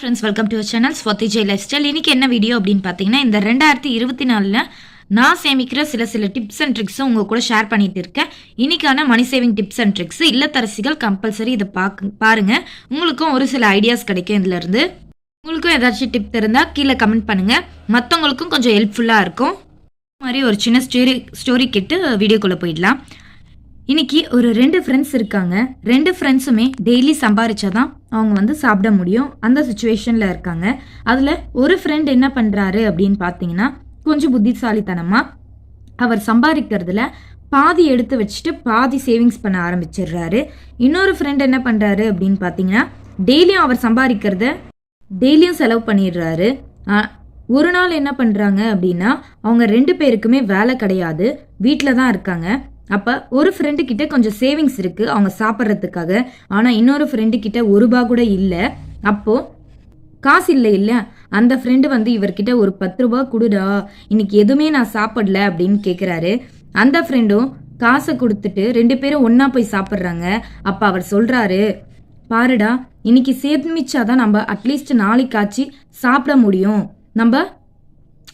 Friends welcome to channel Swathi Jai lifestyle இன்னைக்கு என்ன video அப்படின்னு பார்த்தீங்கன்னா இந்த ரெண்டாயிரத்தி இருபத்தி நாலில் நான் சேமிக்கிற சில சில டிப்ஸ் அண்ட் ட்ரிக்ஸும் உங்கள் கூட ஷேர் பண்ணிட்டு இருக்கேன். இன்னைக்கான money saving tips and tricks இல்லத்தரசிகள் compulsory இதை பார்க்க பாருங்கள் உங்களுக்கும் ஒரு சில ஐடியாஸ் கிடைக்கும் இதுலருந்து. உங்களுக்கும் ஏதாச்சும் டிப் இருந்தால் கீழே கமெண்ட் பண்ணுங்கள் மற்றவங்களுக்கும் கொஞ்சம் ஹெல்ப்ஃபுல்லாக இருக்கும். மாதிரி ஒரு சின்ன ஸ்டோரி ஸ்டோரி கேட்டு வீடியோக்குள்ளே போயிடலாம். இன்னைக்கு ஒரு ரெண்டு ஃப்ரெண்ட்ஸ் இருக்காங்க. ரெண்டு ஃப்ரெண்ட்ஸுமே டெய்லி சம்பாரிச்சாதான் அவங்க வந்து சாப்பிட முடியும். அந்த சுச்சுவேஷனில் இருக்காங்க. அதில் ஒரு ஃப்ரெண்ட் என்ன பண்ணுறாரு அப்படின்னு பார்த்தீங்கன்னா கொஞ்சம் புத்திசாலித்தனமாக அவர் சம்பாதிக்கிறதுல பாதி எடுத்து வச்சுட்டு பாதி சேவிங்ஸ் பண்ண ஆரம்பிச்சிடுறாரு. இன்னொரு ஃப்ரெண்ட் என்ன பண்ணுறாரு அப்படின்னு பார்த்தீங்கன்னா டெய்லியும் அவர் சம்பாதிக்கிறத டெய்லியும் செலவு பண்ணிடுறாரு. ஒரு நாள் என்ன பண்ணுறாங்க அப்படின்னா அவங்க ரெண்டு பேருக்குமே வேலை கிடையாது. வீட்டில் தான் இருக்காங்க. அப்போ ஒரு ஃப்ரெண்டு கிட்ட கொஞ்சம் சேவிங்ஸ் இருக்குது அவங்க சாப்பிட்றதுக்காக. ஆனால் இன்னொரு ஃப்ரெண்டு கிட்ட ஒரு ரூபா கூட இல்லை. அப்போது காசு இல்லை இல்லை அந்த ஃப்ரெண்டு வந்து இவர்கிட்ட ஒரு பத்து ரூபா கொடுடா இன்னைக்கு எதுவுமே நான் சாப்பிடல அப்படின்னு கேட்குறாரு அந்த ஃப்ரெண்டும் காசை கொடுத்துட்டு ரெண்டு பேரும் ஒன்றா போய் சாப்பிட்றாங்க. அப்போ அவர் சொல்கிறாரு பாருடா இன்னைக்கு சேமிச்சாதான் நம்ம அட்லீஸ்ட் நாளைக்காச்சு சாப்பிட முடியும். நம்ம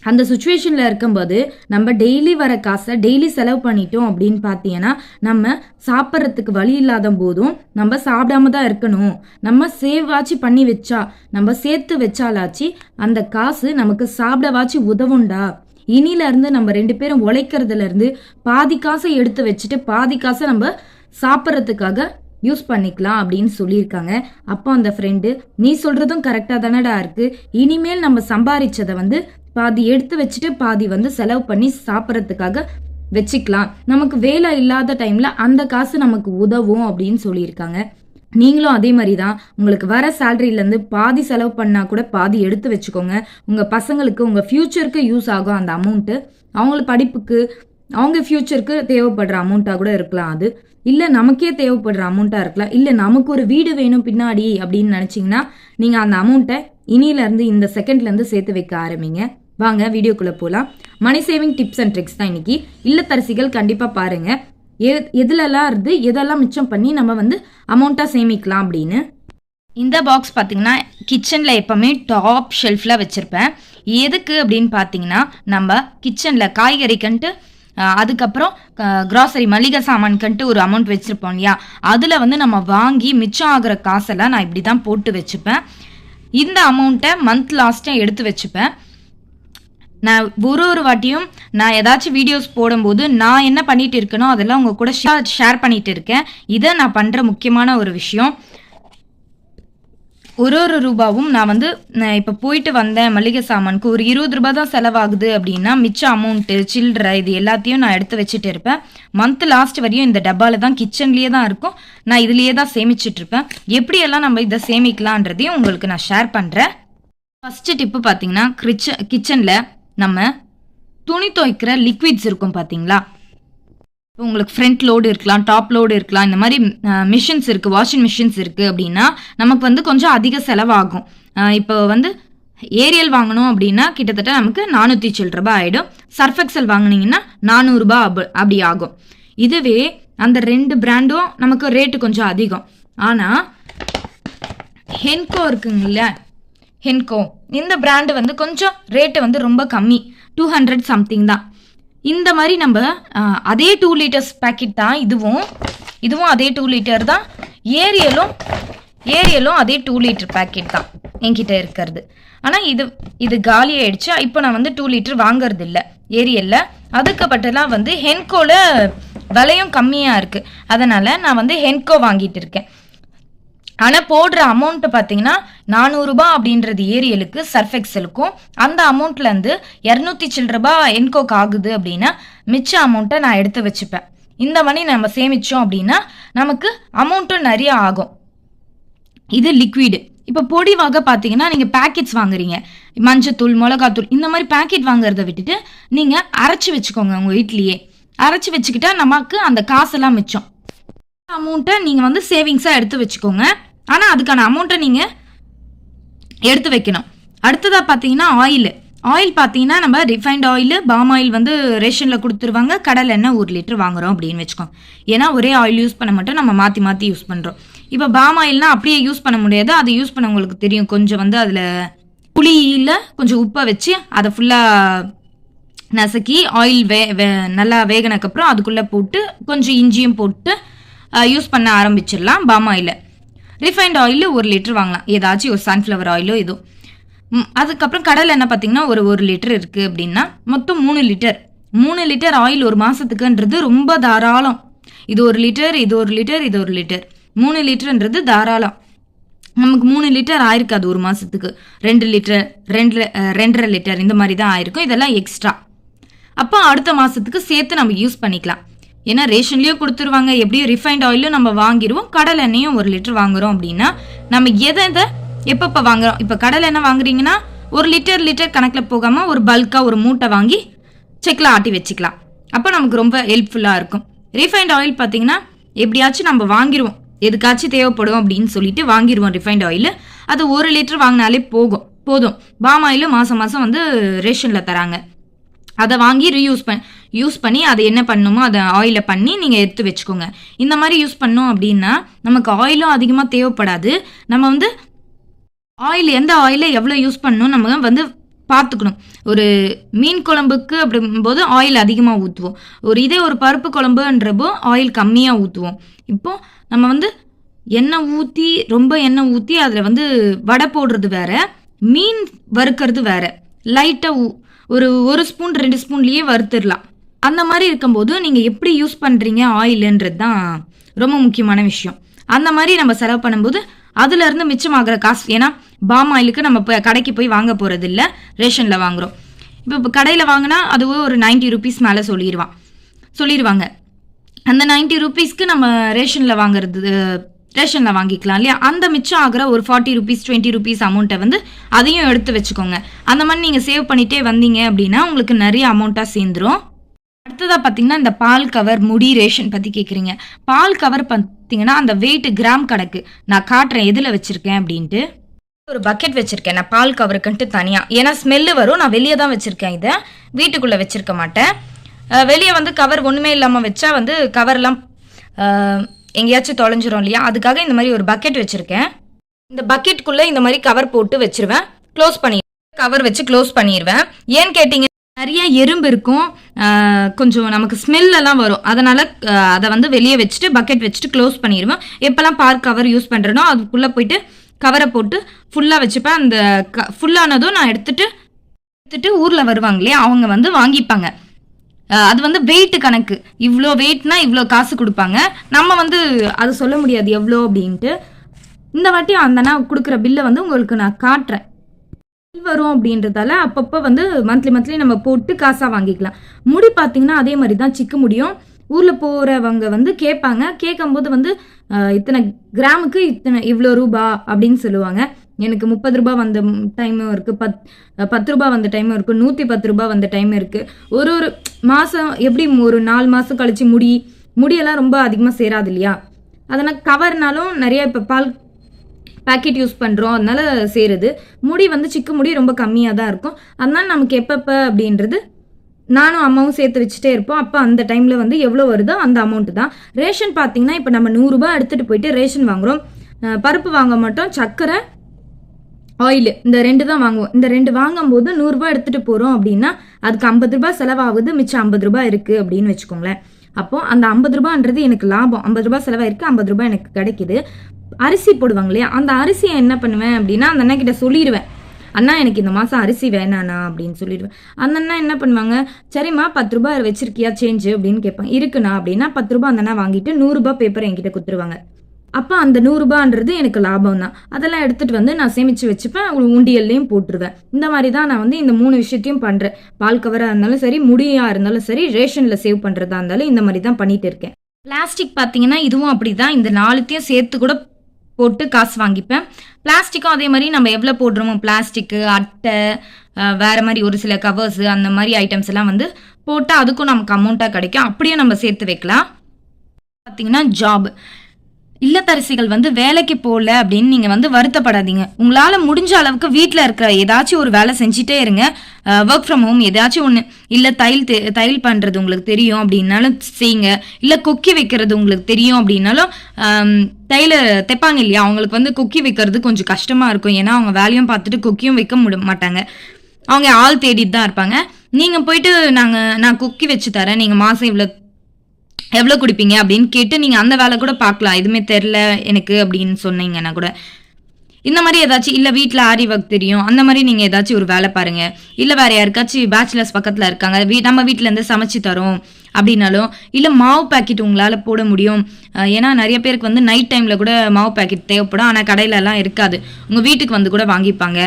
அந்த சுச்சுவேஷனில் இருக்கும்போது நம்ம டெய்லி வர காசை டெய்லி செலவு பண்ணிட்டோம் அப்படின்னு பார்த்தீங்கன்னா நம்ம சாப்பிட்றதுக்கு வழி இல்லாத போதும் நம்ம சாப்பிடாம தான் இருக்கணும். நம்ம சேவாச்சு பண்ணி வச்சா நம்ம சேர்த்து வச்சாலாச்சு அந்த காசு நமக்கு சாப்பிடவாச்சு உதவும்டா. இனியிலேருந்து நம்ம ரெண்டு பேரும் உழைக்கிறதுலேருந்து பாதி காசை எடுத்து வச்சுட்டு பாதி காசை நம்ம சாப்பிட்றதுக்காக யூஸ் பண்ணிக்கலாம் அப்படின்னு சொல்லியிருக்காங்க. அப்போ அந்த ஃப்ரெண்டு நீ சொல்கிறதும் கரெக்டாக தானடா இருக்குது இனிமேல் நம்ம சம்பாரிச்சதை வந்து பாதி எடுத்து வச்சுட்டு பாதி வந்து செலவு பண்ணி சாப்பிட்றதுக்காக வச்சுக்கலாம். நமக்கு வேலை இல்லாத டைம்ல அந்த காசு நமக்கு உதவும் அப்படின்னு சொல்லியிருக்காங்க. நீங்களும் அதே மாதிரி தான் உங்களுக்கு வர சேலரியிலேருந்து பாதி செலவு பண்ணால் கூட பாதி எடுத்து வச்சுக்கோங்க. உங்கள் பசங்களுக்கு உங்கள் ஃப்யூச்சருக்கு யூஸ் ஆகும் அந்த அமௌண்ட்டு அவங்கள படிப்புக்கு அவங்க ஃப்யூச்சருக்கு தேவைப்படுற அமௌண்ட்டாக கூட இருக்கலாம் அது. இல்லை நமக்கே தேவைப்படுற அமௌண்ட்டாக இருக்கலாம். இல்லை நமக்கு ஒரு வீடு வேணும் பின்னாடி அப்படின்னு நினச்சிங்கன்னா நீங்கள் அந்த அமௌண்ட்டை இனியிலேருந்து இந்த செகண்ட்லேருந்து சேர்த்து வைக்க ஆரம்பிங்க. வாங்க வீடியோக்குள்ளே போகலாம் money saving tips and tricks தான் இன்னைக்கு. இல்லத்தரசிகள் கண்டிப்பாக பாருங்கள் எ எதுலலாம் இருந்து எதெல்லாம் மிச்சம் பண்ணி நம்ம வந்து அமௌண்ட்டாக சேமிக்கலாம் அப்படின்னு. இந்த பாக்ஸ் பார்த்தீங்கன்னா கிச்சனில் எப்போவுமே டாப் ஷெல்ஃபில் வச்சுருப்பேன். எதுக்கு அப்படின்னு பார்த்தீங்கன்னா நம்ம கிச்சனில் காய்கறிக்கன்ட்டு அதுக்கப்புறம் கிராசரி மளிகை சாமான்கன்ட்டு ஒரு அமௌண்ட் வச்சுருப்போம் இல்லையா? அதில் வந்து நம்ம வாங்கி மிச்சம் ஆகிற காசெல்லாம் நான் இப்படி தான் போட்டு வச்சுப்பேன். இந்த அமௌண்ட்டை மந்த் லாஸ்ட்டாக எடுத்து வச்சுப்பேன். நான் ஒரு ஒரு வாட்டியும் நான் ஏதாச்சும் வீடியோஸ் போடும்போது நான் என்ன பண்ணிட்டு இருக்கேனோ அதெல்லாம் உங்கள் கூட ஷேர் பண்ணிட்டு இருக்கேன். இதை நான் பண்ணுற முக்கியமான ஒரு விஷயம். ஒரு ஒரு ரூபாவும் நான் வந்து நான் இப்போ போயிட்டு வந்தேன் மளிகை சாமானுக்கு. ஒரு இருபது ரூபா தான் செலவாகுது அப்படின்னா மிச்ச அமௌண்ட்டு சில்லறை இது எல்லாத்தையும் நான் எடுத்து வச்சுட்டு இருப்பேன். மந்த் லாஸ்ட் வரையும் இந்த டப்பாவில் தான் கிச்சன்லேயே தான் இருக்கும். நான் இதுலேயே தான் சேமிச்சிட்டு இருப்பேன். எப்படியெல்லாம் நம்ம இதை சேமிக்கலான்றதையும் உங்களுக்கு நான் ஷேர் பண்ணுறேன் ஃபஸ்ட்டு டிப்பு பார்த்தீங்கன்னா கிச்ச கிச்சனில் நம்ம துணி துவைக்கிற லிக்விட்ஸ் இருக்கும் பார்த்தீங்களா உங்களுக்கு ஃப்ரண்ட் லோடு இருக்கலாம் டாப் லோடு இருக்கலாம் இந்த மாதிரி மிஷின்ஸ் இருக்குது வாஷிங் மிஷின்ஸ் இருக்குது அப்படின்னா நமக்கு வந்து கொஞ்சம் அதிக செலவாகும். இப்போ வந்து ஏரியல் வாங்கணும் அப்படின்னா கிட்டத்தட்ட நமக்கு நானூற்றி சில்லரூபா ஆகிடும் சர்ஃபெக்சல் வாங்குனீங்கன்னா நானூறுரூபா அப்படி ஆகும். இதுவே அந்த ரெண்டு பிராண்டும் நமக்கு ரேட்டு கொஞ்சம் அதிகம். ஆனால் ஹென்கோ இருக்குங்கல்ல ஹென்கோ இந்த பிராண்டு வந்து கொஞ்சம் ரேட்டு வந்து ரொம்ப கம்மி. டூ ஹண்ட்ரட் சம்திங் தான். இந்த மாதிரி நம்ம அதே டூ லிட்டர்ஸ் பேக்கெட் தான் இதுவும். இதுவும் அதே டூ லிட்டர் தான். ஏரியலும் ஏரியலும் அதே டூ லிட்டர் பேக்கெட் தான் என்கிட்ட இருக்கிறது. ஆனால் இது இது காலி ஆயிடுச்சு. இப்போ நான் வந்து டூ லிட்டர் வாங்கறது இல்லை ஏரியலில் அதுக்கப்பட்டெல்லாம் வந்து ஹென்கோவில் விலையும் கம்மியாக இருக்குது அதனால் நான் வந்து ஹென்கோ வாங்கிட்டு இருக்கேன். ஆனால் போடுற அமௌண்ட்டு பார்த்தீங்கன்னா நானூறுரூபா அப்படின்றது ஏரியலுக்கு சர்ஃபெக்ஸலுக்கும் அந்த அமௌண்ட்லேருந்து இரநூத்தி சில்லரூபா என்கோக்கு ஆகுது அப்படின்னா மிச்ச அமௌண்ட்டை நான் எடுத்து வச்சுப்பேன். இந்த மணி நம்ம சேமித்தோம் அப்படின்னா நமக்கு அமௌண்ட்டும் நிறைய ஆகும். இது லிக்விடு இப்போ பொடி வகை பார்த்தீங்கன்னா நீங்கள் பேக்கெட்ஸ் வாங்குறீங்க. மஞ்சத்தூள் மிளகாத்தூள் இந்த மாதிரி பேக்கெட் வாங்குறத விட்டுட்டு நீங்கள் அரைச்சி வச்சுக்கோங்க உங்கள் வீட்லேயே. அரைச்சி வச்சுக்கிட்டா நமக்கு அந்த காசெல்லாம் மிச்சம். அமௌண்ட்டை நீங்கள் வந்து சேவிங்ஸாக எடுத்து வச்சுக்கோங்க. ஆனால் அதுக்கான அமௌண்ட்டை நீங்கள் எடுத்து வைக்கணும். அடுத்ததாக பார்த்தீங்கன்னா ஆயில் ஆயில் பார்த்தீங்கன்னா நம்ம ரிஃபைண்ட் ஆயில் பாம் ஆயில் வந்து ரேஷனில் கொடுத்துருவாங்க. கடல் எண்ணெய் ஒரு லிட்டர் வாங்குறோம் அப்படின்னு வச்சுக்கோங்க. ஏன்னா ஒரே ஆயில் யூஸ் பண்ண மட்டும் நம்ம மாற்றி மாற்றி யூஸ் பண்ணுறோம் இப்போ பாம் ஆயில்னால் அப்படியே யூஸ் பண்ண முடியாது. அதை யூஸ் பண்ண உங்களுக்கு தெரியும். கொஞ்சம் வந்து அதில் புளியில் கொஞ்சம் உப்பை வச்சு அதை ஃபுல்லாக நசுக்கி ஆயில் வே வே நல்லா வேகினக்கப்புறம் அதுக்குள்ளே போட்டு கொஞ்சம் இஞ்சியும் போட்டு யூஸ் பண்ண ஆரம்பிச்சிடலாம் பாம் ஆயிலை ரிஃபைண்ட் ஆயிலு ஒரு லிட்டர் வாங்கலாம். ஏதாச்சும் ஒரு சன்ஃப்ளவர் ஆயிலோ ஏதோ. அதுக்கப்புறம் கடலை எண்ணெய் பார்த்தீங்கன்னா ஒரு ஒரு லிட்டர் இருக்குது அப்படின்னா மொத்தம் மூணு லிட்டர் மூணு லிட்டர் ஆயில் ஒரு மாதத்துக்குன்றது ரொம்ப தாராளம். இது ஒரு லிட்டர் இது ஒரு லிட்டர் இது ஒரு லிட்டர் மூணு லிட்டர்ன்றது தாராளம். நமக்கு மூணு லிட்டர் ஆயிருக்காது ஒரு மாதத்துக்கு ரெண்டு லிட்டர் ரெண்டு ரெண்டரை லிட்டர் இந்த மாதிரி தான் ஆயிருக்கும். இதெல்லாம் எக்ஸ்ட்ரா அப்போ அடுத்த மாதத்துக்கு சேர்த்து நம்ம யூஸ் பண்ணிக்கலாம். ஏன்னா ரேஷன்லேயும் கொடுத்துருவாங்க. எப்படியும் ரிஃபைண்ட் ஆயிலும் நம்ம வாங்கிடுவோம் கடலை எண்ணெயும் ஒரு லிட்டர் வாங்குறோம் அப்படின்னா நம்ம எதை எதை எப்பப்போ வாங்குறோம்? இப்போ கடலை எண்ணெய் வாங்குறீங்கன்னா ஒரு லிட்டர் லிட்டர் கணக்கில் போகாமல் ஒரு பல்காக ஒரு மூட்டை வாங்கி செக்கில் ஆட்டி வச்சுக்கலாம். அப்போ நமக்கு ரொம்ப ஹெல்ப்ஃபுல்லாக இருக்கும். ரீஃபைண்ட் ஆயில் பார்த்தீங்கன்னா எப்படியாச்சும் நம்ம வாங்கிடுவோம் எதுக்காச்சும் தேவைப்படும் அப்படின்னு சொல்லிட்டு வாங்கிடுவோம் ரிஃபைண்ட் ஆயில் அது ஒரு லிட்டர் வாங்கினாலே போகும். போதும். பாம் ஆயிலும் மாதம் மாதம் வந்து ரேஷனில் தராங்க. அதை வாங்கி ரீயூஸ் பண்ண யூஸ் பண்ணி அதை என்ன பண்ணுமோ அதை ஆயிலை பண்ணி நீங்கள் எடுத்து வச்சுக்கோங்க. இந்த மாதிரி யூஸ் பண்ணோம் அப்படின்னா நமக்கு ஆயிலும் அதிகமாக தேவைப்படாது. நம்ம வந்து ஆயில் எந்த ஆயிலை எவ்வளோ யூஸ் பண்ணணும் நம்ம வந்து பார்த்துக்கணும். ஒரு மீன் குழம்புக்கு அப்படிங்கும்போது ஆயில் அதிகமாக ஊற்றுவோம் ஒரு இதே ஒரு பருப்பு குழம்புன்றப்போ ஆயில் கம்மியாக ஊற்றுவோம் இப்போது நம்ம வந்து எண்ணெய் ஊற்றி ரொம்ப எண்ணெய் ஊற்றி அதில் வந்து வடை போடுறது வேற மீன் வறுக்கிறது வேற. லைட்டாக ஒரு ஒரு ஸ்பூன் ரெண்டு ஸ்பூன்லேயே வறுத்துடலாம். அந்த மாதிரி இருக்கும்போது நீங்கள் எப்படி யூஸ் பண்ணுறீங்க ஆயிலுன்றது தான் ரொம்ப முக்கியமான விஷயம். அந்த மாதிரி நம்ம செலவு பண்ணும்போது அதுலேருந்து மிச்சமாகிற காசு ஏன்னா பாம் ஆயிலுக்கு நம்ம இப்போ கடைக்கு போய் வாங்க போகிறது இல்லை ரேஷனில் வாங்குகிறோம் இப்போ இப்போ கடையில் வாங்கினா அதுவே ஒரு 90 ருபீஸ் மேலே சொல்லிடுவான் சொல்லிடுவாங்க அந்த 90 ருபீஸ்க்கு நம்ம ரேஷனில் வாங்குறது ரேஷனில் வாங்கிக்கலாம் இல்லையா? அந்த மிச்சம் ஆகிற ஒரு ஃபார்ட்டி ருபீஸ் டுவெண்ட்டி ருபீஸ் அமௌண்ட்டை வந்து அதையும் எடுத்து வச்சுக்கோங்க. அந்த மாதிரி நீங்கள் சேவ் பண்ணிகிட்டே வந்தீங்க அப்படின்னா உங்களுக்கு நிறைய அமௌண்ட்டாக சேர்ந்துரும். அடுத்ததாக பார்த்தீங்கன்னா இந்த பால் கவர் முடி ரேஷன் பற்றி கேட்குறீங்க பால் கவர் பார்த்தீங்கன்னா அந்த வெயிட் கிராம் கணக்கு. நான் காட்டுறேன் எதில் வச்சுருக்கேன் அப்படின்ட்டு. ஒரு பக்கெட் வச்சுருக்கேன். நான் பால் கவருக்குன்ட்டு தனியாக ஏன்னா ஸ்மெல்லு வரும். நான் வெளியே தான் வச்சுருக்கேன் இதை. வீட்டுக்குள்ளே வச்சுருக்க மாட்டேன். வெளியே வந்து கவர் ஒன்றுமே இல்லாமல் வச்சா வந்து கவர்லாம் எங்கேயாச்சும் தொலைஞ்சிரும் இல்லையா? அதுக்காக இந்த மாதிரி ஒரு பக்கெட் வச்சுருக்கேன். இந்த பக்கெட்டுக்குள்ளே இந்த மாதிரி கவர் போட்டு வச்சுருவேன். க்ளோஸ் பண்ணி கவர் வச்சு க்ளோஸ் பண்ணிடுவேன் ஏன்னு கேட்டிங்க நிறைய எறும்பு இருக்கும். கொஞ்சம் நமக்கு ஸ்மெல்லாம் வரும். அதனால் அதை வந்து வெளியே வச்சுட்டு பக்கெட் வச்சுட்டு க்ளோஸ் பண்ணிடுவேன் எப்போல்லாம் பார்க் கவர் யூஸ் பண்ணுறேனோ அதுக்குள்ளே போயிட்டு கவரை போட்டு ஃபுல்லாக வச்சுப்பேன். அந்த க ஃபுல்லானதும் நான் எடுத்துட்டு எடுத்துகிட்டு ஊரில் வருவாங்க இல்லையா? அவங்க வந்து வாங்கிப்பாங்க. அது வந்து வெயிட் கணக்கு. இவ்வளோ வெயிட்னா இவ்வளோ காசு கொடுப்பாங்க. நம்ம வந்து அது சொல்ல முடியாது எவ்வளோ அப்படின்ட்டு. இந்த வாட்டி அந்த நான் கொடுக்குற பில்லை வந்து உங்களுக்கு நான் காட்டுறேன். வரும் அப்படின்றதால அப்பப்போ வந்து மந்த்லி மந்த்லி நம்ம போட்டு காசாக வாங்கிக்கலாம். முடி பார்த்தீங்கன்னா அதே மாதிரி தான் சிக்க முடியும். ஊரில் போகிறவங்க வந்து கேட்பாங்க. கேட்கும்போது வந்து இத்தனை கிராமுக்கு இத்தனை இவ்வளோ ரூபா அப்படின்னு சொல்லுவாங்க. எனக்கு முப்பது ரூபா வந்த டைமும் இருக்குது பத் பத்து ரூபா வந்த டைமும் இருக்குது நூற்றி பத்து ரூபா வந்த டைம் இருக்குது ஒரு ஒரு மாதம் எப்படி ஒரு நாலு மாதம் கழித்து முடி முடியெல்லாம் ரொம்ப அதிகமாக சேராது இல்லையா? அதனால் கவர்னாலும் நிறைய இப்போ பால் பேக்கெட் யூஸ் பண்ணுறோம் அதனால சேருது. முடி வந்து சிக்கு முடி ரொம்ப கம்மியாக தான் இருக்கும். அதனால நமக்கு எப்பப்போ அப்படின்றது நானும் அம்மாவும் சேர்த்து வச்சுட்டே இருப்போம். அப்போ அந்த டைமில் வந்து எவ்வளோ வருதோ அந்த அமௌண்ட்டு தான். ரேஷன் பார்த்தீங்கன்னா இப்போ நம்ம நூறுரூபா எடுத்துகிட்டு போயிட்டு ரேஷன் வாங்குகிறோம் பருப்பு வாங்க மாட்டோம். சர்க்கரை ஆயில் இந்த ரெண்டு தான் வாங்குவோம். இந்த ரெண்டு வாங்கும்போது நூறுரூபா எடுத்துகிட்டு போகிறோம் அப்படின்னா அதுக்கு ஐம்பது ரூபாய் செலவாகுது. மிச்சம் ஐம்பது ரூபாய் இருக்குது அப்படின்னு வச்சுக்கோங்களேன். அப்போது அந்த ஐம்பது ரூபான்றது எனக்கு லாபம். ஐம்பது ரூபாய் செலவாயிருக்கு. ஐம்பது ரூபாய் எனக்கு கிடைக்குது. அரிசி போடுவாங்க இல்லையா? அந்த அரிசியை என்ன பண்ணுவேன் அப்படின்னா அந்த அண்ணா கிட்ட சொல்லிடுவேன் அண்ணா எனக்கு இந்த மாதம் அரிசி வேணாண்ணா அப்படின்னு சொல்லிடுவேன். அந்த அண்ணா என்ன பண்ணுவாங்க? சரிம்மா பத்து ரூபாய் வச்சிருக்கியா சேஞ்சு அப்படின்னு கேட்பாங்க. இருக்குண்ணா அப்படின்னா பத்து ரூபாய் அந்த அண்ணா வாங்கிட்டு நூறுரூபா பேப்பர் என்கிட்ட கொடுத்துருவாங்க. அப்போ அந்த நூறுரூபான்றது எனக்கு லாபம் தான். அதெல்லாம் எடுத்துகிட்டு வந்து நான் சேமித்து வச்சுப்பேன். உண்டியல்லையும் போட்டுருவேன். இந்த மாதிரி தான் நான் வந்து இந்த மூணு விஷயத்தையும் பண்ணுறேன் பால் கவராக இருந்தாலும் சரி முடியாக இருந்தாலும் சரி ரேஷனில் சேவ் பண்ணுறதா இருந்தாலும் இந்த மாதிரி தான் பண்ணிட்டு இருக்கேன். பிளாஸ்டிக் பார்த்தீங்கன்னா இதுவும் அப்படி தான் இந்த நாலுத்தையும் சேர்த்து கூட போட்டு காசு வாங்கிப்பேன். பிளாஸ்டிக்கும் அதே மாதிரி நம்ம எவ்வளோ போடுறோமோ பிளாஸ்டிக்கு அட்டை வேறு மாதிரி ஒரு சில கவர்ஸு அந்த மாதிரி ஐட்டம்ஸ் எல்லாம் வந்து போட்டால் அதுக்கும் நமக்கு அமௌண்ட்டாக கிடைக்கும். அப்படியே நம்ம சேர்த்து வைக்கலாம். பார்த்தீங்கன்னா ஜாப் இல்லத்தரசிகள் வந்து வேலைக்கு போகல அப்படின்னு நீங்கள் வந்து வருத்தப்படாதீங்க. உங்களால் முடிஞ்ச அளவுக்கு வீட்டில் இருக்கிற ஏதாச்சும் ஒரு வேலை செஞ்சுட்டே இருங்க. ஒர்க் ஃப்ரம் ஹோம் ஏதாச்சும் ஒன்று இல்லை தையல் தெ- தையல் பண்ணுறது உங்களுக்கு தெரியும் அப்படின்னாலும் செய்யுங்க. இல்லை கொக்கி வைக்கிறது உங்களுக்கு தெரியும் அப்படின்னாலும் தையல தைப்பாங்க இல்லையா? அவங்களுக்கு வந்து கொக்கி வைக்கிறது கொஞ்சம் கஷ்டமாக இருக்கும். ஏன்னா அவங்க வேலையும் பார்த்துட்டு கொக்கியும் வைக்க முட மாட்டாங்க. அவங்க ஆள் தேடிட்டு தான் இருப்பாங்க. நீங்கள் போயிட்டு நாங்கள் நான் கொக்கி வச்சு தரேன். நீங்கள் மாதம் இவ்வளோ எவ்வளோ குடிப்பீங்க அப்படின்னு கேட்டு நீங்கள் அந்த வேலை கூட பார்க்கலாம். எதுவுமே தெரில எனக்கு அப்படின்னு சொன்னீங்கன்னா கூட. இந்த மாதிரி ஏதாச்சும் இல்லை வீட்டில் ஆரி ஒர்க் தெரியும். அந்த மாதிரி நீங்கள் ஏதாச்சும் ஒரு வேலை பாருங்க. இல்லை வேற யாருக்காச்சும் பேச்சுலர்ஸ் பக்கத்தில் இருக்காங்க வீ நம்ம வீட்டிலேருந்து சமைச்சு தரோம் அப்படின்னாலும் இல்லை மாவு பாக்கெட் உங்களால் போட முடியும். ஏன்னா நிறைய பேருக்கு வந்து நைட் டைமில் கூட மாவு பாக்கெட் தேவைப்படும். ஆனால் கடையிலலாம் இருக்காது. உங்கள் வீட்டுக்கு வந்து கூட வாங்கிப்பாங்க.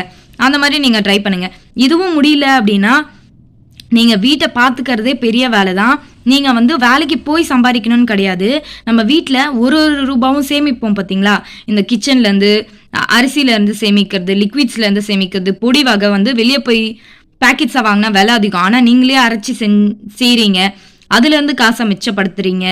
அந்த மாதிரி நீங்கள் ட்ரை பண்ணுங்கள் இதுவும் முடியல அப்படின்னா நீங்கள் வீட்டை பார்த்துக்கிறதே பெரிய வேலை தான் நீங்கள் வந்து வேலைக்கு போய் சம்பாதிக்கணும்னு கிடையாது. நம்ம வீட்டில் ஒரு ஒரு ரூபாவும் சேமிப்போம் பார்த்தீங்களா இந்த கிச்சன்லேருந்து அரிசியிலேருந்து சேமிக்கிறது லிக்விட்ஸ்லேருந்து சேமிக்கிறது பொடி வகை வந்து வெளியே போய் பேக்கெட்ஸாக வாங்கினா விலை அதிகம். ஆனால் நீங்களே அரைச்சி செஞ் செய்கிறீங்க அதுலேருந்து காசை மிச்சப்படுத்துறீங்க.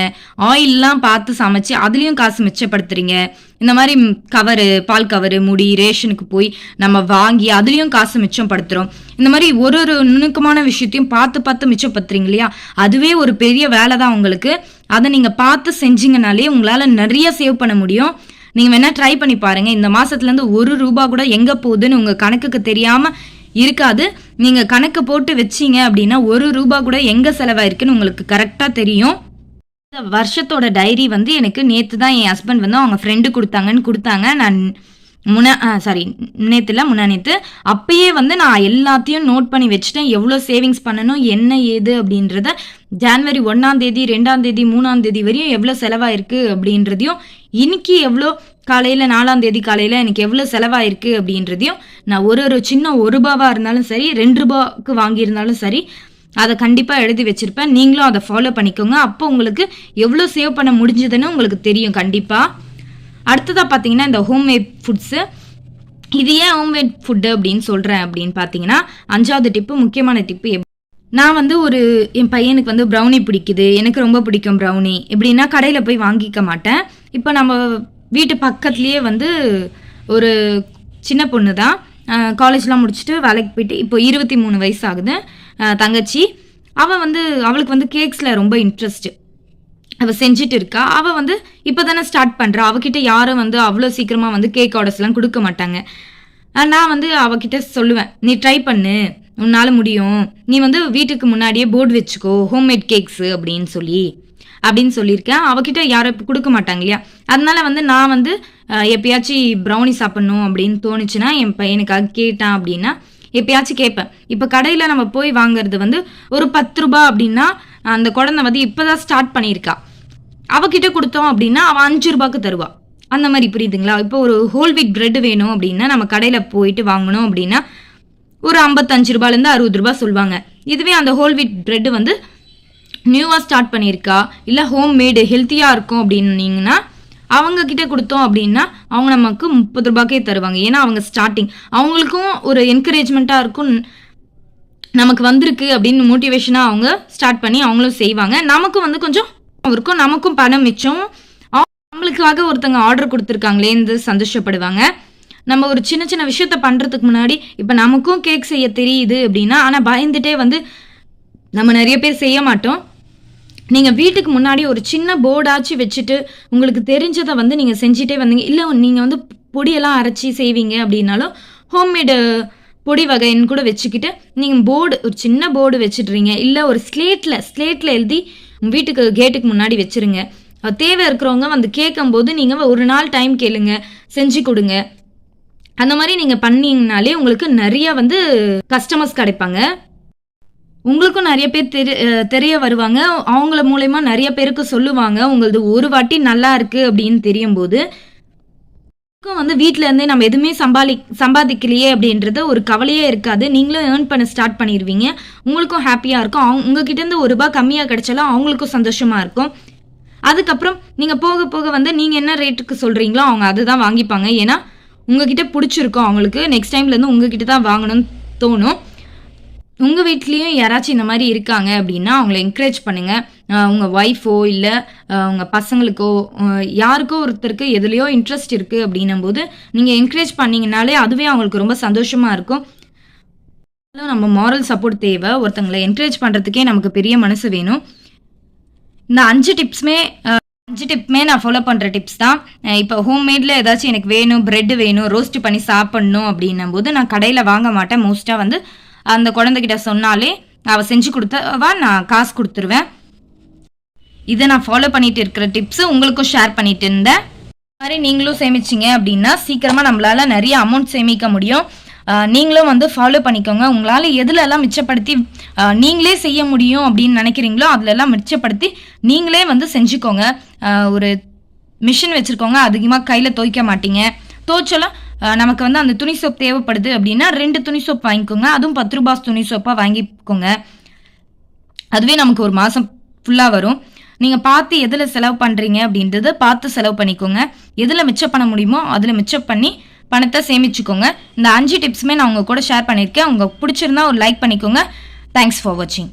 ஆயிலெலாம் பார்த்து சமைச்சு அதுலேயும் காசு மிச்சப்படுத்துறீங்க. இந்த மாதிரி கவரு பால் கவரு முடி ரேஷனுக்கு போய் நம்ம வாங்கி அதுலேயும் காசு மிச்சப்படுத்துகிறோம் இந்த மாதிரி ஒரு ஒரு நுணுக்கமான விஷயத்தையும் பார்த்து பார்த்து மிச்சப்படுத்துறீங்க இல்லையா? அதுவே ஒரு பெரிய வேலை தான் உங்களுக்கு. அதை நீங்கள் பார்த்து செஞ்சீங்கனாலே உங்களால் நிறைய சேவ் பண்ண முடியும். நீங்கள் வேணால் ட்ரை பண்ணி பாருங்கள் இந்த மாதத்துலேருந்து ஒரு ரூபா கூட எங்கே போகுதுன்னு உங்கள் கணக்குக்கு தெரியாமல் இருக்காது. நீங்கள் கணக்கு போட்டு வச்சீங்க அப்படின்னா ஒரு ரூபா கூட எங்கே செலவாயிருக்குன்னு உங்களுக்கு கரெக்டாக தெரியும். இந்த வருஷத்தோட டைரி வந்து எனக்கு நேற்று தான் என் ஹஸ்பண்ட் வந்து அவங்க ஃப்ரெண்டு கொடுத்தாங்கன்னு கொடுத்தாங்க. நான் முன்னா சாரி நேற்றுல முன்னா நேற்று அப்பயே வந்து நான் எல்லாத்தையும் நோட் பண்ணி வச்சுட்டேன். எவ்வளோ சேவிங்ஸ் பண்ணணும் என்ன ஏது அப்படின்றத. ஜான்வரி ஒன்றாம் தேதி ரெண்டாம் தேதி மூணாம் தேதி வரையும் எவ்வளோ செலவாயிருக்கு அப்படின்றதையும். இன்னைக்கு எவ்வளோ காலையில் நாலாம் தேதி காலையில் எனக்கு எவ்வளோ செலவாயிருக்கு அப்படின்றதையும் நான் ஒரு ஒரு சின்ன ஒரு ரூபாவாக இருந்தாலும் சரி ரெண்டு ரூபாய்க்கு வாங்கியிருந்தாலும் சரி அதை கண்டிப்பாக எழுதி வச்சிருப்பேன். நீங்களும் அதை ஃபாலோ பண்ணிக்கோங்க. அப்போ உங்களுக்கு எவ்வளோ சேவ் பண்ண முடிஞ்சதுன்னு உங்களுக்கு தெரியும் கண்டிப்பாக அடுத்ததாக பார்த்தீங்கன்னா இந்த ஹோம்மேட் ஃபுட்ஸு இது ஏன் ஹோம்மேட் ஃபுட்டு அப்படின்னு சொல்கிறேன் அப்படின்னு பார்த்தீங்கன்னா அஞ்சாவது டிப்பு முக்கியமான டிப்பு நான் வந்து ஒரு என் பையனுக்கு வந்து ப்ரௌனி பிடிக்குது. எனக்கு ரொம்ப பிடிக்கும் ப்ரௌனி எப்படின்னா கடையில் போய் வாங்கிக்க மாட்டேன். இப்போ நம்ம வீட்டு பக்கத்துலேயே வந்து ஒரு சின்ன பொண்ணு தான் காலேஜ்லாம் முடிச்சுட்டு வேலைக்கு போயிட்டு இப்போ இருபத்தி மூணு வயசு ஆகுது தங்கச்சி. அவள் வந்து அவளுக்கு வந்து கேக்ஸில் ரொம்ப இன்ட்ரெஸ்ட்டு அவள் செஞ்சுட்டு இருக்கா. அவள் வந்து இப்போ தானே ஸ்டார்ட் பண்ணுறா அவகிட்ட யாரும் வந்து அவ்வளோ சீக்கிரமாக வந்து கேக் ஆர்டர்ஸ்லாம் கொடுக்க மாட்டாங்க. நான் வந்து அவகிட்ட சொல்லுவேன். நீ ட்ரை பண்ணு. உன்னால் முடியும். நீ வந்து வீட்டுக்கு முன்னாடியே போர்டு வச்சுக்கோ. ஹோம்மேட் கேக்ஸு அப்படின்னு சொல்லி. அப்படின்னு சொல்லியிருக்கேன். அவகிட்ட யாரும் இப்போ கொடுக்க மாட்டாங்க இல்லையா? அதனால வந்து நான் வந்து எப்பயாச்சும் ப்ரௌனி சாப்பிட்ணும் அப்படின்னு தோணுச்சுன்னா என் பையனுக்காக கேட்டான் அப்படின்னா எப்பயாச்சும் கேட்பேன். இப்போ கடையில் நம்ம போய் வாங்குறது வந்து ஒரு பத்து ரூபா அப்படின்னா அந்த குழந்தை வந்து இப்போதான் ஸ்டார்ட் பண்ணியிருக்கா. அவகிட்ட கொடுத்தோம் அப்படின்னா அவள் அஞ்சு ரூபாய்க்கு தருவா. அந்த மாதிரி புரியுதுங்களா? இப்போ ஒரு ஹோல் வீட் பிரெட் வேணும் அப்படின்னா நம்ம கடையில் போயிட்டு வாங்கணும் அப்படின்னா ஒரு ஐம்பத்தஞ்சு ரூபாயிலேருந்து அறுபது ரூபாய் சொல்லுவாங்க. இதுவே அந்த ஹோல் வீட் பிரெட் வந்து நியூவாக ஸ்டார்ட் பண்ணியிருக்கா? இல்லை ஹோம் மேடு ஹெல்த்தியாக இருக்கும் அப்படின்னீங்கன்னா அவங்க கிட்ட கொடுத்தோம் அப்படின்னா அவங்க நமக்கு முப்பது ரூபாய்க்கே தருவாங்க. ஏன்னா அவங்க ஸ்டார்டிங் அவங்களுக்கும் ஒரு என்கரேஜ்மெண்ட்டாக இருக்கும். நமக்கு வந்திருக்கு அப்படின்னு மோட்டிவேஷனாக அவங்க ஸ்டார்ட் பண்ணி அவங்களும் செய்வாங்க. நமக்கும் வந்து கொஞ்சம் இருக்கும். நமக்கும் பணம் மிச்சம். அவங்களுக்காக நம்மளுக்காக ஒருத்தங்க ஆர்டர் கொடுத்துருக்காங்களேன்னு சந்தோஷப்படுவாங்க. நம்ம ஒரு சின்ன சின்ன விஷயத்த பண்ணுறதுக்கு முன்னாடி இப்போ நமக்கும் கேக் செய்ய தெரியுது அப்படின்னா ஆனால் பயந்துட்டே வந்து நம்ம நிறைய பேர் செய்ய மாட்டோம். நீங்கள் வீட்டுக்கு முன்னாடி ஒரு சின்ன போர்டாச்சு வச்சுட்டு உங்களுக்கு தெரிஞ்சதை வந்து நீங்கள் செஞ்சுட்டே வந்தீங்க. இல்லை நீங்கள் வந்து பொடியெல்லாம் அரைச்சி செய்வீங்க அப்படின்னாலும் ஹோம்மேடு பொடி வகைன்னு கூட வச்சுக்கிட்டு நீங்கள் போர்டு ஒரு சின்ன போர்டு வச்சுட்றீங்க. இல்லை ஒரு ஸ்லேட்டில் ஸ்லேட்டில் எழுதி உங்கள் வீட்டுக்கு கேட்டுக்கு முன்னாடி வச்சுருங்க. அது தேவை இருக்கிறவங்க வந்து கேட்கும்போது நீங்கள் ஒரு நாள் டைம் கேளுங்க. செஞ்சு கொடுங்க. அந்த மாதிரி நீங்கள் பண்ணீங்கனாலே உங்களுக்கு நிறைய வந்து கஸ்டமர்ஸ் கிடைப்பாங்க. உங்களுக்கும் நிறைய பேர் தெரி தெரிய வருவாங்க. அவங்கள மூலயமா நிறைய பேருக்கு சொல்லுவாங்க. உங்களது ஒரு வாட்டி நல்லா இருக்கு அப்படின்னு தெரியும் போது வந்து வீட்டிலேருந்தே இருந்தே நம்ம எதுவுமே சம்பாதி சம்பாதிக்கலையே அப்படின்றது ஒரு கவலையே இருக்காது. நீங்களும் ஏர்ன் பண்ண ஸ்டார்ட் பண்ணிடுவீங்க உங்களுக்கும் ஹாப்பியாக இருக்கும். அவங்க உங்ககிட்ட இருந்து ஒரு ரூபாய் கம்மியாக கிடைச்சாலும் அவங்களுக்கும் சந்தோஷமா இருக்கும். அதுக்கப்புறம் நீங்கள் போக போக வந்து நீங்கள் என்ன ரேட்டுக்கு சொல்கிறீங்களோ அவங்க அதை தான் வாங்கிப்பாங்க. ஏன்னா உங்ககிட்ட பிடிச்சிருக்கும் அவங்களுக்கு. நெக்ஸ்ட் டைம்லேருந்து உங்ககிட்ட தான் வாங்கணும்னு தோணும். உங்கள் வீட்லேயும் யாராச்சும் இந்த மாதிரி இருக்காங்க அப்படின்னா அவங்கள என்கரேஜ் பண்ணுங்கள் உங்கள் ஒய்ஃபோ இல்லை உங்கள் பசங்களுக்கோ யாருக்கோ ஒருத்தருக்கு எதுலேயோ இன்ட்ரெஸ்ட் இருக்குது அப்படின்னும் போது நீங்கள் என்கரேஜ் பண்ணிங்கனாலே அதுவே அவங்களுக்கு ரொம்ப சந்தோஷமாக இருக்கும். நம்ம மாரல் சப்போர்ட் தேவை. ஒருத்தங்களை என்கரேஜ் பண்ணுறதுக்கே நமக்கு பெரிய மனசு வேணும். இந்த அஞ்சு டிப்ஸுமே அஞ்சு டிப்புமே நான் ஃபாலோ பண்ணுற டிப்ஸ் தான். இப்போ இப்போ ஹோம்மேடில் ஏதாச்சும் எனக்கு வேணும் ப்ரெட் வேணும் ரோஸ்ட் பண்ணி சாப்பிட்ணும் அப்படின்னும் போது நான் கடையில் வாங்க மாட்டேன். மோஸ்ட்டாக வந்து அந்த குழந்தைகிட்ட சொன்னாலே அவள் செஞ்சு கொடுத்தவா நான் காசு கொடுத்துருவேன். இதை நான் ஃபாலோ பண்ணிட்டு இருக்கிற டிப்ஸு உங்களுக்கும் ஷேர் பண்ணிட்டு இருந்தேன். மாதிரி நீங்களும் சேமிச்சிங்க அப்படின்னா சீக்கிரமாக நம்மளால நிறைய அமௌண்ட் சேமிக்க முடியும். நீங்களும் வந்து ஃபாலோ பண்ணிக்கோங்க. உங்களால் எதுலெல்லாம் மிச்சப்படுத்தி நீங்களே செய்ய முடியும் அப்படின்னு நினைக்கிறீங்களோ அதிலெல்லாம் மிச்சப்படுத்தி நீங்களே வந்து செஞ்சுக்கோங்க. ஒரு மிஷின் வச்சுருக்கோங்க அதிகமாக கையில் துவைக்க மாட்டீங்க. துவைச்சலாம் நமக்கு வந்து அந்த துணி சோப் தேவைப்படுது அப்படின்னா ரெண்டு துணி சோப் வாங்கிக்கோங்க. அதுவும் பத்து ரூபாய் துணி சோப்பாக வாங்கிக்கோங்க. அதுவே நமக்கு ஒரு மாதம் ஃபுல்லாக வரும். நீங்கள் பார்த்து எதில் செலவு பண்ணுறீங்க அப்படின்றத பார்த்து செலவு பண்ணிக்கோங்க. எதில் மிச்சம் பண்ண முடியுமோ அதில் மிச்சம் பண்ணி பணத்தை சேமிச்சுக்கோங்க. இந்த அஞ்சு டிப்ஸுமே நான் உங்கள் கூட ஷேர் பண்ணியிருக்கேன். உங்களுக்கு பிடிச்சிருந்தா ஒரு லைக் பண்ணிக்கோங்க. தேங்க்ஸ் ஃபார் வாட்சிங்